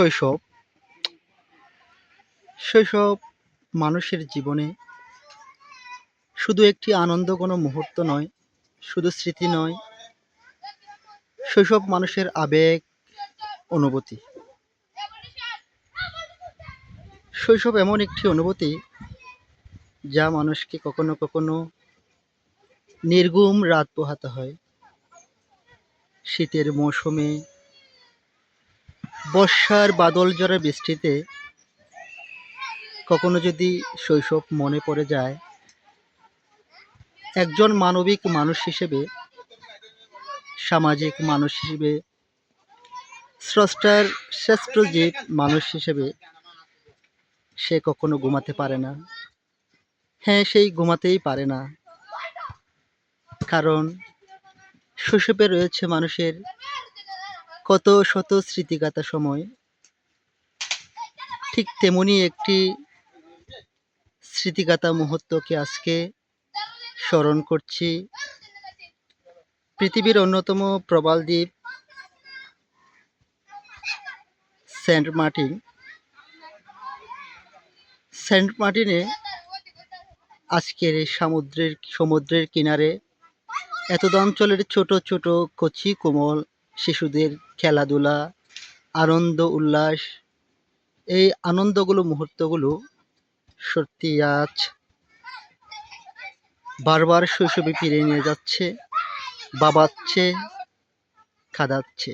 শৈশব শৈশব মানুষের জীবনে শুধু একটি আনন্দ কোনো মুহূর্ত নয়, শুধু স্মৃতি নয়, শৈশব মানুষের আবেগ, অনুভূতি। শৈশব এমন একটি অনুভূতি যা মানুষকে কখনো কখনো নির্গুম রাত পোহাতে হয়। শীতের মৌসুমে বর্ষার বাদল ঝড়ে বৃষ্টিতে কখনো যদি শৈশব মনে পড়ে যায়, একজন মানবিক মানুষ হিসেবে, সামাজিক মানুষ হিসেবে, স্রষ্টার শ্রেষ্ঠ জীব মানুষ হিসেবে সে কখনো ঘুমাতে পারে না। হ্যাঁ সেই ঘুমাতেই পারে না। কারণ শৈশবে রয়েছে মানুষের কত শত স্মৃতিগাথা সময়, ঠিক তেমনি একটি স্মৃতিগাথা মুহূর্তকে আজকে স্মরণ করছি। পৃথিবীর অন্যতম প্রবাল দ্বীপ সেন্ট মার্টিন। সেন্ট মার্টিনে আজকের সমুদ্রের সমুদ্রের কিনারে এতদ অঞ্চলের ছোট ছোট কচি কোমল শিশুদের খেলাধুলা, আনন্দ, উল্লাস, এই আনন্দগুলো, মুহূর্তগুলো সত্যি আজ বারবার শৈশবে ফিরে নিয়ে যাচ্ছে, বাবাচ্ছে কাঁদাচ্ছে